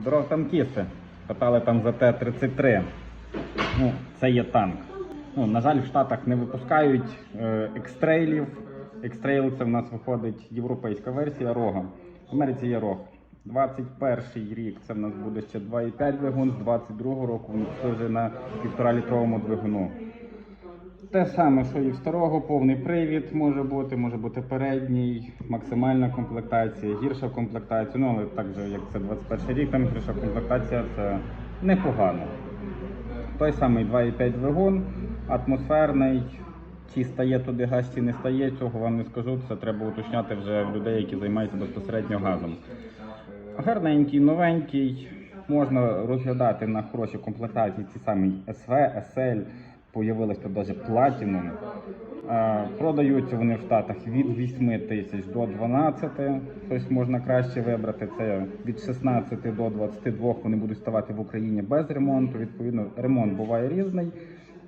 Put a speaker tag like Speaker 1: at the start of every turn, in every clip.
Speaker 1: Здорово, танкісти. Питали там за Т-33. Ну, це є танк. Ну, на жаль, в Штатах не випускають е, екстрейлів. Екстрейл це в нас виходить європейська версія рога. В Америці є рог. 21 рік це в нас буде ще 2,5 двигун, з 22 року це вже на 1,5 літровому двигуну. Те саме, що і в старого, повний привід може бути, може бути передній, максимальна комплектація, гірша комплектація. Ну, але так же, як це 21 рік, там гірша комплектація це непогано. Той самий 2,5 двигун, атмосферний. Чи стає туди газ, чи не стає, цього вам не скажу. Це треба уточняти вже людей, які займаються безпосередньо газом. Гарненький, новенький. Можна розглядати на хороші комплектації ці самі СВ, SL, появились тут навіть Продаються вони в Штатах від 8 тисяч до 12. Щось можна краще вибрати. Це від 16 до 22 вони будуть ставати в Україні без ремонту. Відповідно, ремонт буває різний.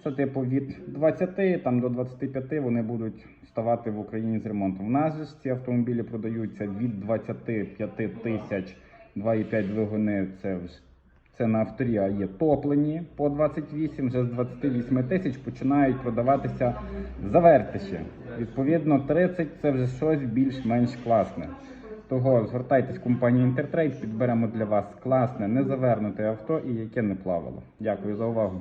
Speaker 1: Що типу від 20 там, до 25 вони будуть ставати в Україні з ремонтом. У нас же ці автомобілі продаються від 25 тисяч 2,5 двигуни. Це це на авторія є топлені по 28, вже з 28 тисяч починають продаватися завертиші. Відповідно, 30 це вже щось більш-менш класне. Того звертайтесь в компанію Інтертрейд, підберемо для вас класне, незавернуте авто і яке не плавало. Дякую за увагу.